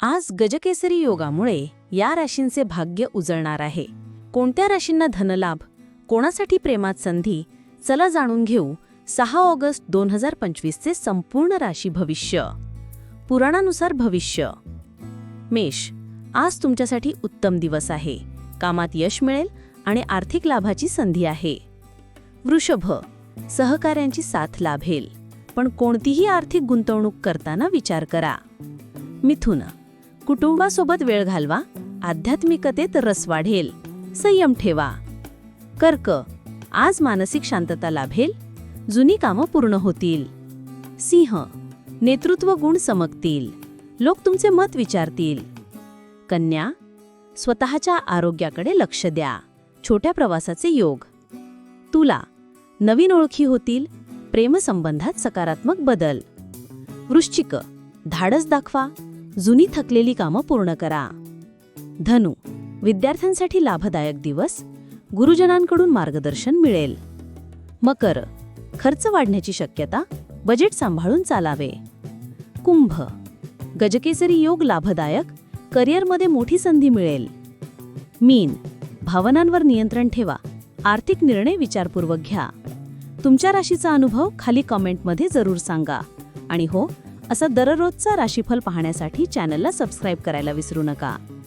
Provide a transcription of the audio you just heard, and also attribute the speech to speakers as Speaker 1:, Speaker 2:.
Speaker 1: आज गजकेसरी योगामुळे या राशींचे भाग्य उजळणार आहे. कोणत्या राशींना धनलाभ कोणासाठी प्रेमात संधी चला जाणून घेऊ सहा ऑगस्ट दोन हजार पंचवीसचे संपूर्ण राशी भविष्य. पुराणानुसार भविष्य. मेष आज तुमच्यासाठी उत्तम दिवस आहे. कामात यश मिळेल आणि आर्थिक लाभाची संधी आहे. वृषभ सहकाऱ्यांची साथ लाभेल. पण कोणतीही आर्थिक गुंतवणूक करताना विचार करा. मिथुन कुटुंबासोबत वेळ घालवा. आध्यात्मिकतेत रस वाढेल. संयम ठेवा. कर्क. आज मानसिक शांतता लाभेल. जुनी कामं पूर्ण होतील. सिंह. नेतृत्व गुण समकतील. लोक तुमचे मत विचारतील. कन्या. स्वतःच्या आरोग्याकडे लक्ष द्या. छोट्या प्रवासाचे योग. तुला. नवीन ओळखी होतील. प्रेमसंबंधात सकारात्मक बदल. वृश्चिक. धाडस दाखवा. जुनी थकलेली कामं पूर्ण करा. धनु विद्यार्थ्यांसाठी लाभदायक दिवस गुरुजनांकडून मार्गदर्शन मिळेल. मकर खर्च वाढण्याची शक्यता बजेट सांभाळून चालावे. कुंभ गजकेसरी योग लाभदायक करिअरमध्ये मोठी संधी मिळेल. मीन भावनांवर नियंत्रण ठेवा आर्थिक निर्णय विचारपूर्वक घ्या. तुमच्या राशीचा अनुभव खाली कमेंटमध्ये जरूर सांगा. आणि हो असा दररोजचा राशीफल पाहण्यासाठी चॅनलला सबस्क्राईब करायला विसरू नका.